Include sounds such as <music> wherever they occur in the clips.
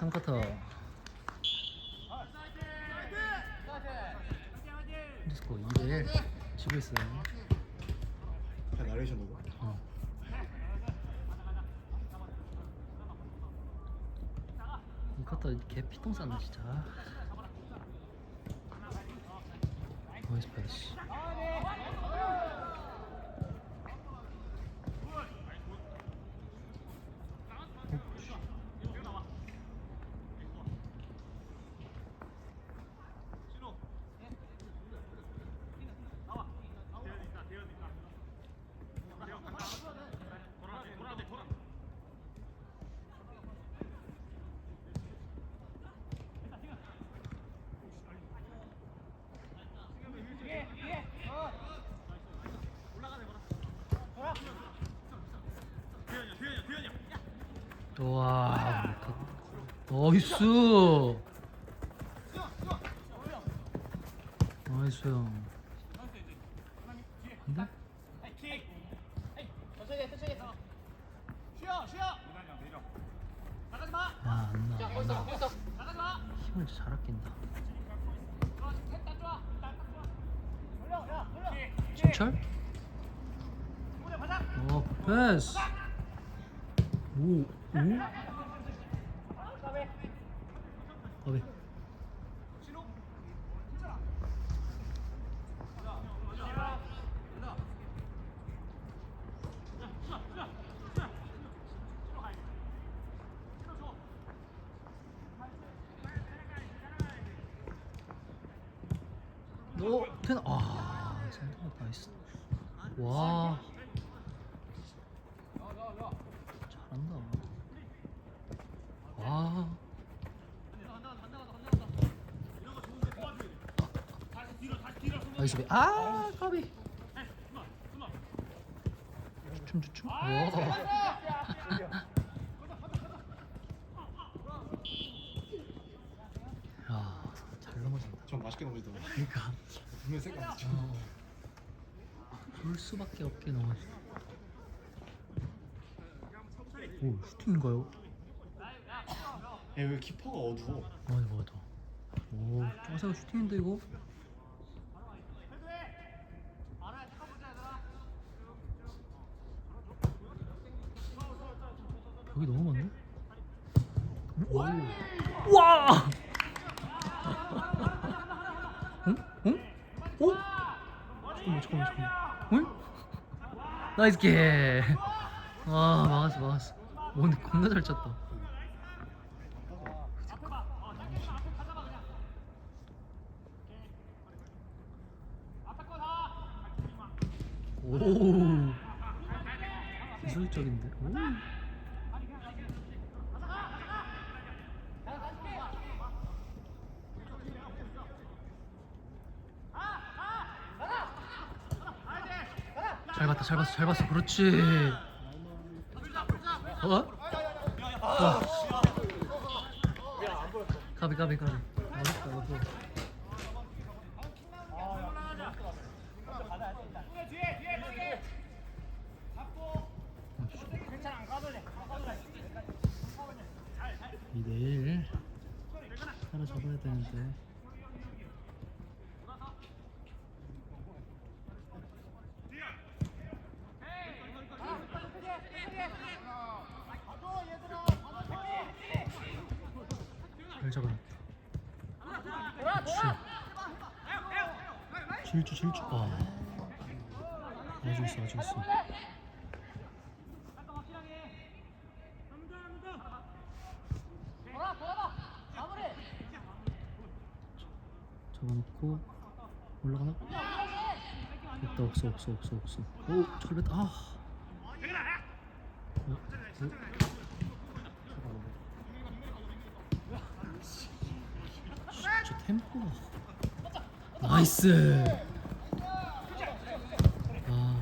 3쿼터 스코어 2대1 지고 있어요 다 나레이션 누구? 어. 이 쿼터 개 피똥 쌌네 진짜 패스 와 나이스 나이스 형 근데? 야, 안 나, 안 나. 힘을 진짜 잘 아낀다. 진철? 어, 패스. 오, 오? 어비. 오, ten. 아, 센터 나이스. 와. 150에 아 까비. 주춤 주춤 야잘 넘어진다. 좀 맛있게 넘어지더라 그러니까. 분명히 생각 못했죠 어. 볼 수밖에 없게 넘어진다 오 슈팅인가요? 야왜 키퍼가 어두워. 아 이거 어두워 오 쪼세가 슈팅인데 이거? 나이스 게. 아 막았어 막았어. 오 근데 겁나 잘 쳤다. 오 기술적인데 오. 잘 봤어 잘 봤어. 그렇지. 어? 어. 가비 가비 가비. 어렵다 이거 이내일 하나 잡아야 되는데 잘 잡아놨다 그렇지 질주 질주. 아 아주 있어 아주 있어. 잡아놓고 올라가나? 됐다 없어 없어 없어 없어. 오 철벽 아. 어, 어? 템포가. 나이스 아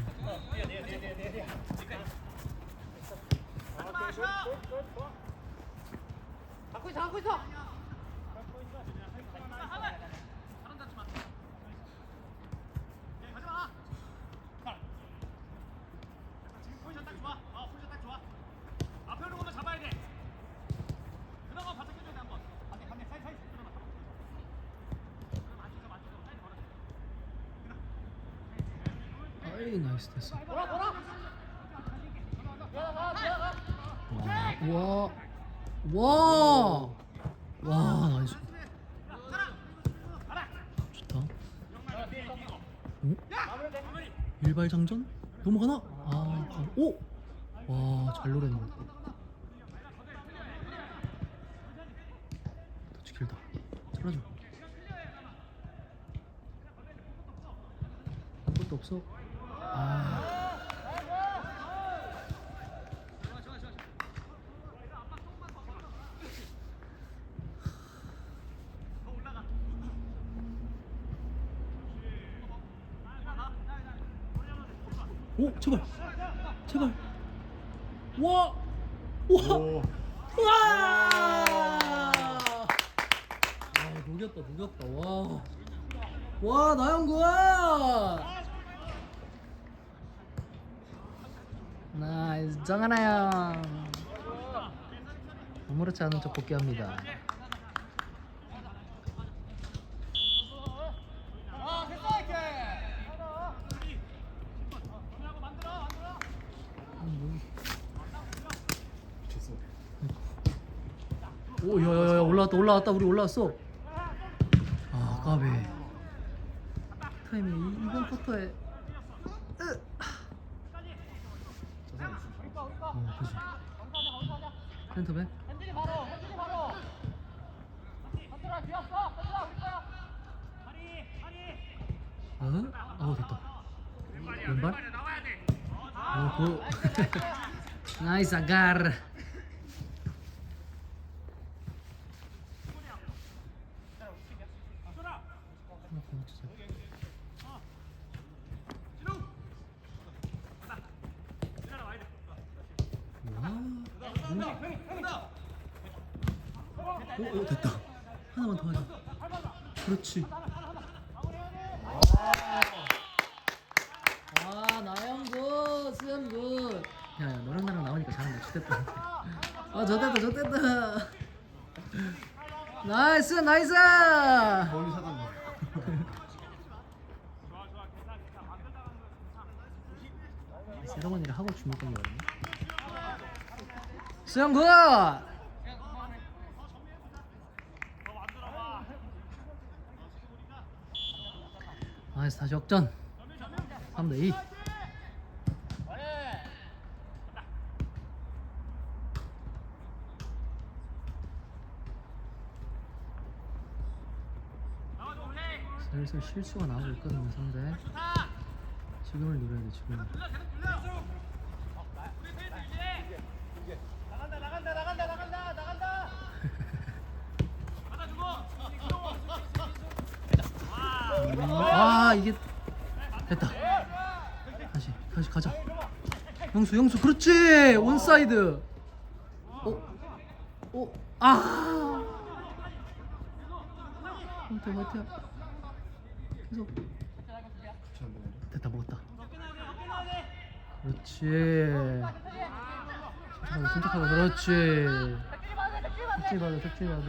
잡고 있어, 잡고 있어. 포지션 딱 좋아. 어, 포지션 딱 좋아. 앞에 오는 것만 잡아야 돼. 그나마 바짝 껴줘. 됐어. 미안하다 와, 와, 와, 나이스. 좋다. 오? 일발 장전? 넘어가나? 아, 방- 오, 와, 잘 노렸네. 터치 길다. 잘라줘. 아무것도 없어. 아. 오 제발 제발 와 와! 아 녹였다 녹였다 와. 와 나영군! 나이스 정하나요. 아무렇지 않은 척 복귀합니다. 오, 야야야 올라왔다 올라왔다 우리 올라왔어. 아, 까비. 타이밍 이, 이번 쿼터에. 으. 자산 있어. 어, 그지. 펜터백. 현진이 바로 현진이 바로 현진아 비었어 현진아 우리 거야 어? 어 됐다. 왼발? 어, 그. <laughs> 나이스 아가르. 야 야 너랑 나랑 나오니까 잘한다. 좋됐다. 아 좋됐다 좋됐다. 나이스 나이스. 멀리 사단다. 세레머니를 하고 주목한 거거든요. 수영 굿. 나이스 다시 역전. 3대 2. 슬슬 실수가 나오고 있거든요 상대. 지금을 노려야 돼 지금 나간다 나간다 나간다 나간다 나간다 아 이게 됐다. 다시 다시 가자. 영수 영수 그렇지! 원사이드. 어? 어? 아! 화이팅 화이팅 계속 괜찮네. 됐다 먹었다 그렇지 침착하게 침착하게 그렇지 백진이 받아 백진이 받아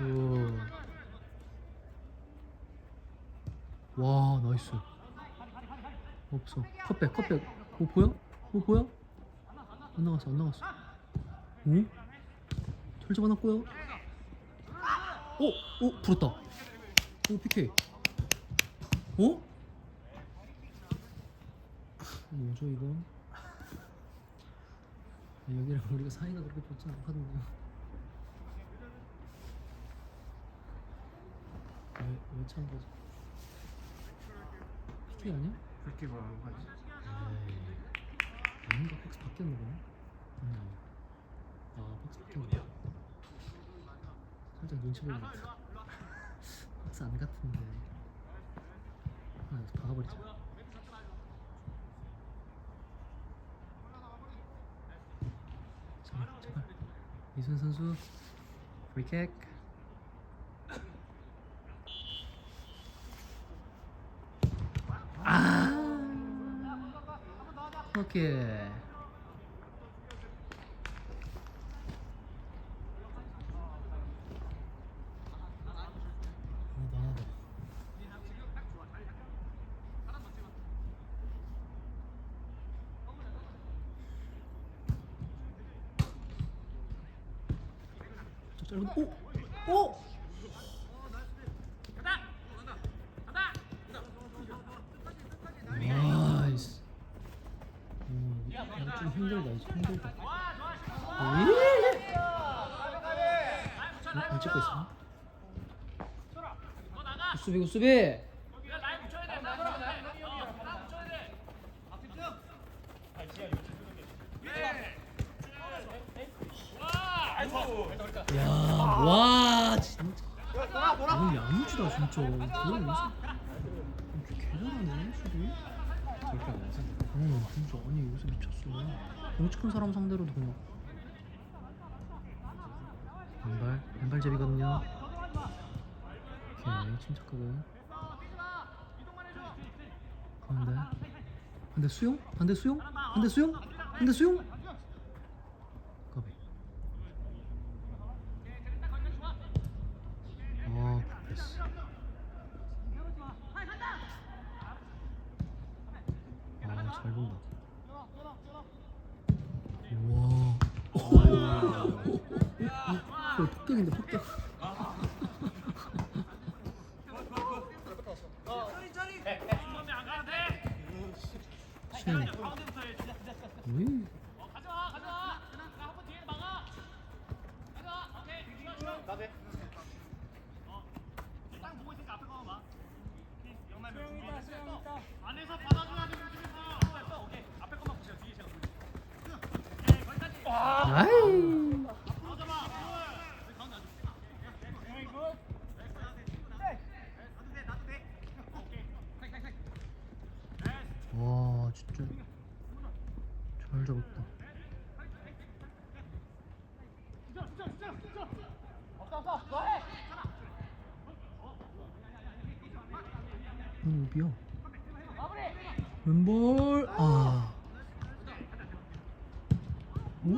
오. 와 나이스 없어 컷백 컷백 오 보여? 오 보여? 안 나갔어 안 나갔어 오? 잘 잡아놨고요 오! 오! 불었다 오 PK 어? 뭐죠 이건? <laughs> 여기랑 우리가 사이가 그렇게 좋지 않거든요 왜, 왜 찬 거지? PK 아니야? 그렇게 말하는 거지. 에이 아닌가? 박스 바뀌었나 보네 음. 아 박스 바뀌었나 봐 살짝 눈치 보는 것 같아 <laughs> 박스 안 같은데 하나 여기서 박아버리자 제발 제발 이순 선수 프리킥 아! 오케이 하나 더 하나 더 짧은 오! 오! 나이스. 오, 이거 좀 힘들다 이제 힘들다. 예! 어, 안 찍고 있어? 수비 수비. 야, 와 진짜. 너무 야무지다 진짜. 덩치 큰 사람 상대로도 그냥. 왼발 왼발 제비거든요. 오케이 침착하게. 반대. 반대 수용? 반대 수용? 반대 수용? 반대 수용? 까비. 아, 패스. 아, 잘 본다. 우와. 저 폭격인데 폭격. 시원해. 왜? 아이. 와 진짜 잘 잡았다. 음, 비어. 왼볼 아. 오?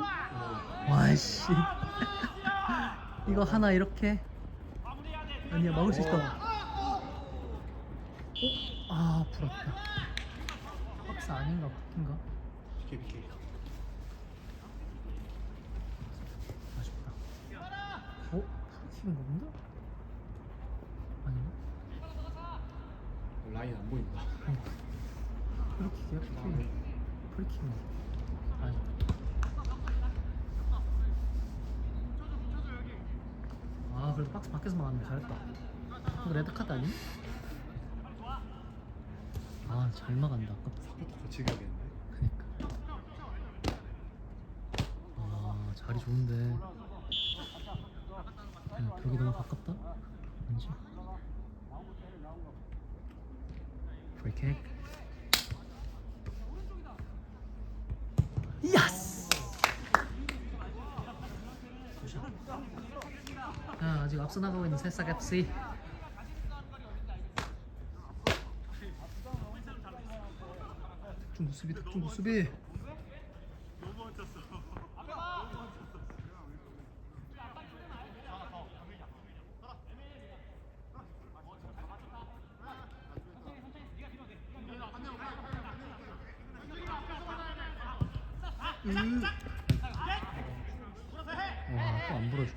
와씨. <laughs> 이거 하나 이렇게. 아니야 막을 수 있다. 어? 아 불았다. 박스 아닌가 바뀐가? 비켜 비켜. 아쉽다. 어? 프리킥인가 본데? 아닌가? 라인 안 보인다. 프리킥이야? 프리킥. 프리킥인가? 아니. 아 그래도 박스 밖에서 막았네 잘했다. 이거 레드카드 아니? 아잘 막았다 아깝다. 사부터 같이 가야겠는데. 그니까. 아 자리 좋은데. 그냥 벽이 너무 가깝다. 왠지. 프리킥. 야 자 아직 앞서 나가고 있는 새싹 FC. 특중구 수비 특중구 수비. 음. 와, 또 안 불어줘.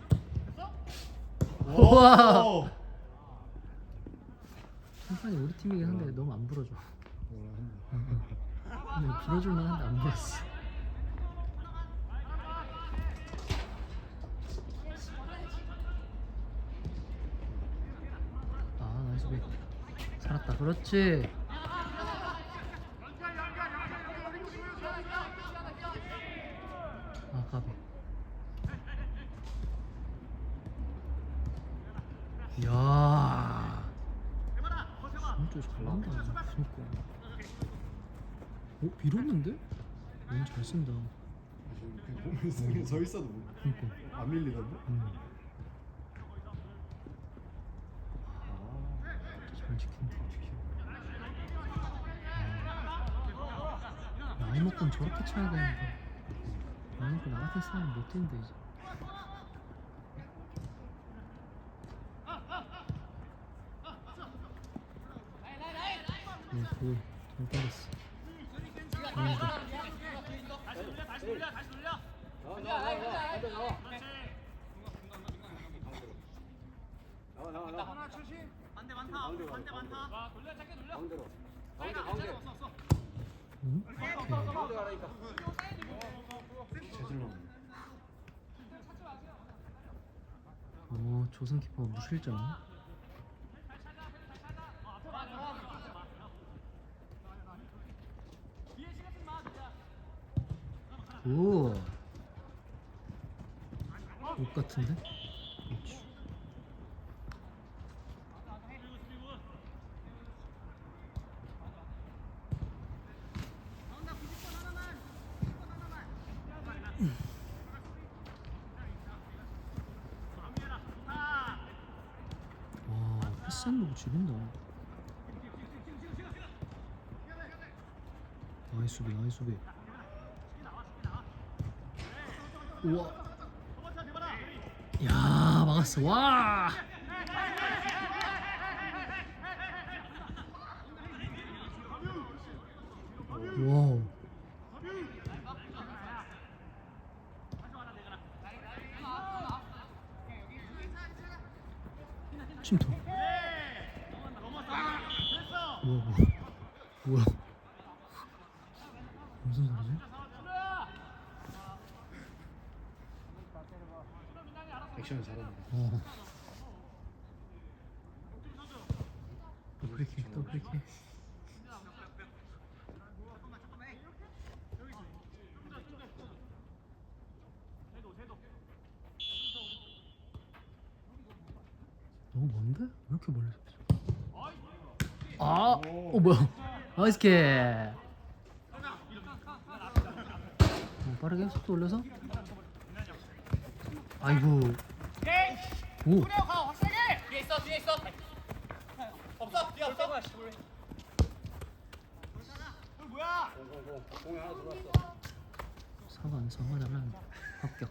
우와. 오! 한판이 우리 팀이긴 한데 너무 안 불어줘. 근데 불어줄 만 한데 안 불었어. 아, 나이스 백. 살았다. 그렇지. 아, 가비. 이야. 진짜 잘한다. 그니까. 어? 밀었는데? 너무 잘 쓴다. 그냥 보면서 그냥 서 있어도 뭐- 그니까. 안 밀리던데? 음, 아, 잘 지킨다. 아, 나이 먹고는 저렇게 쳐야 되는데. 나이 먹고 나 같은 사람은 못 뛰는데 이제. 네, 그걸 잘 때렸어. 잘한다. 어 조선 키퍼 무실점. 오. 옷 같은데? 그렇지. 와 패스하는 거 지린다. 나이스 수비 나이스 수비. 우와. 야 막았어 와. 와우. 침투. 뭐야 뭐야 뭐야 무슨 소리지? 액션을 잘하네. 어. 또 프리킥 또너 무 먼데? 왜 이렇게 멀리? 아! 어 뭐야 나이스 킥 어, 빠르게 속도 올려서 아이고 오. 뒤에 있어 뒤에 있어. 없어 뒤에 없어. 하나 들어왔어. 사관 사관하면 합격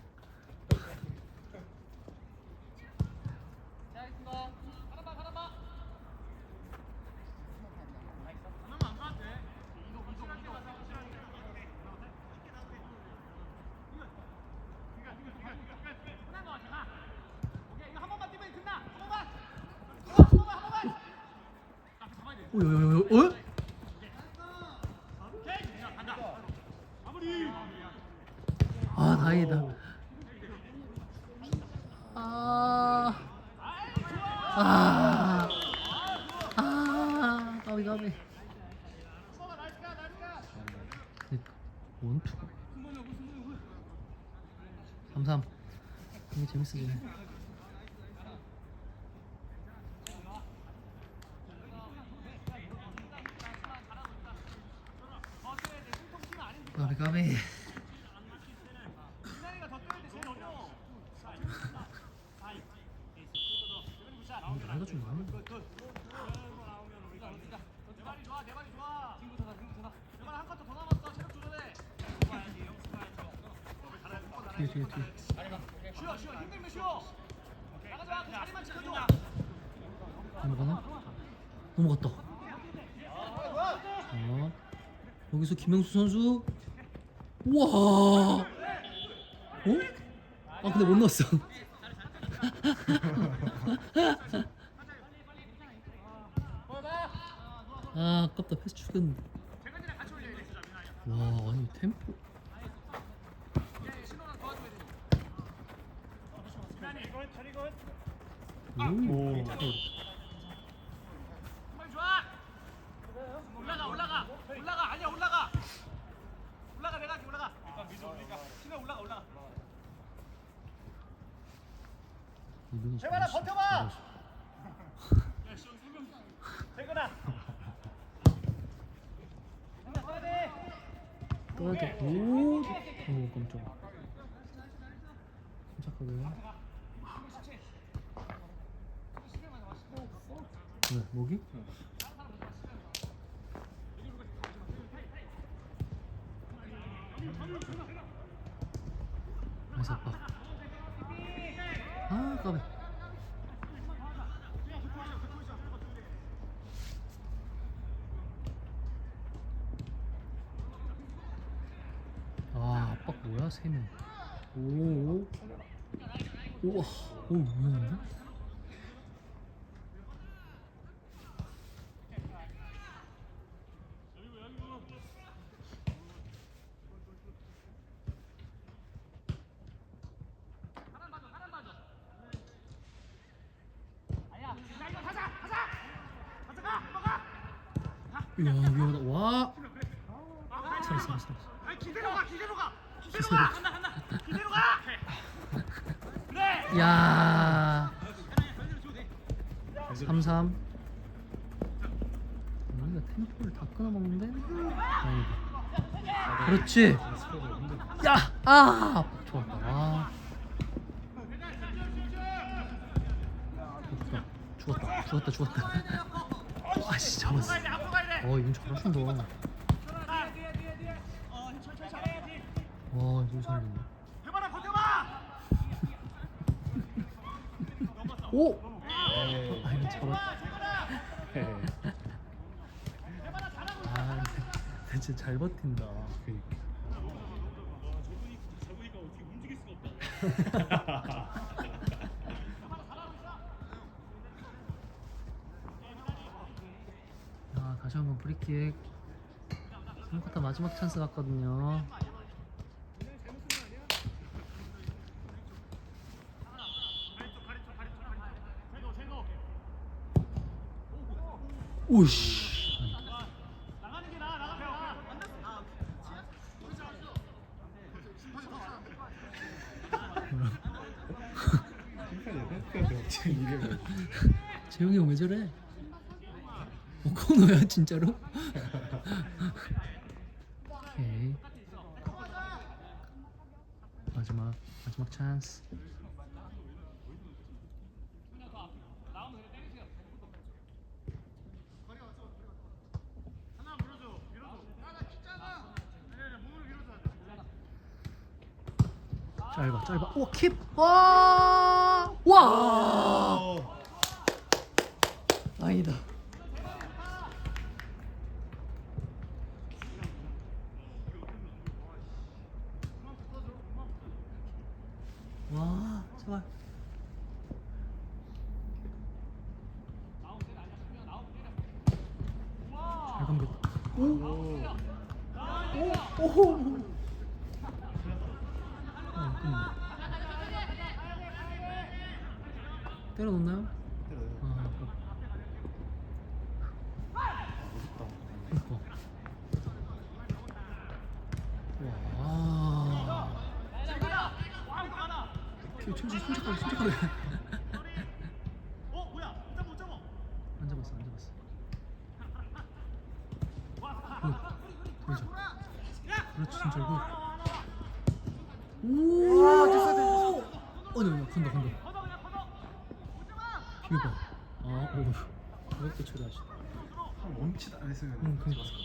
잘했습니다. 하나만 하나만. 오요요요 어? 아 다행이다 아, 아, 아, 가비 가비. 그러니까 원투. 삼삼. 이게 재밌어지네. 가비 가비. 아, 나이가 좀 많은 것 같아. 내 말이 좋아 내 말이 좋아. 친구 전화 친구 전화. 내 말 한 컷 더 남았어. 체력 조절해. 뒤에 뒤에 뒤에. 쉬어 쉬어 힘들면 쉬어. 나가자 그 자리만 지켜줘. 넘어가나? 넘어갔다. 자, 여기서 김영수 선수. 우와. 어? 아 근데 못 넣었어. <laughs> 아 아깝다 패스 죽였는데. 와 아니 템포. 오. 오. 정말 좋아. 올라가 올라가 올라가 아니야 올라가. 올라가 내가 할게, 올라가. 신호 올라가 올라가. 이분이 재관아, 잘했어, 버텨봐! 잘했어. 대근아. 떠야 돼. 떠야 돼. 오. 오 깜짝아. 왜 목이? 나이스 아빠. 아 까비. 아 압박 뭐야 세 명. 오. 우와. 오 위험한데? 이야 위험하다 와 살았어 살았어 살았어 아니 기대로 가 기대로 가 기대로 가 한다 한다 기대로 가 그래 야 3-3 우리가 템포를 다 끊어먹는데? 다행이다. 그렇지. 야! 아! 좋았다. 아. 죽었다 죽었다 죽었다. 와씨 잡았어. 어 이건 잘하신다. 와 이거 살린다 오! 아 진짜 잘 버틴다. 수가 없다 <laughs> 아 다시 한번 프리킥. 3쿼터 마지막 찬스 같거든요 오씨 재영이 형 왜 저래? 어 코너야 진짜로? 오케이 마지막 마지막 찬스 짧아 짧아 오킵 와! 와! 아니다 와 제발 잘 감겼다 오! 오! 오! 아, 끝나. 때려 놓나요? 아, 그러니까. 와. 그 천지 순식간에 순식간에 어 뭐야 못 잡아 못 잡아 안 잡았어 안 잡았어. 그, 돌자. 그렇지 진짜 이거. 오. 어, 네, 네, 간다 간다. 걷어 그냥 걷어 비벼봐. 아, 오. 그것도 처리하시다. 멈칫 안 했으면 응, 그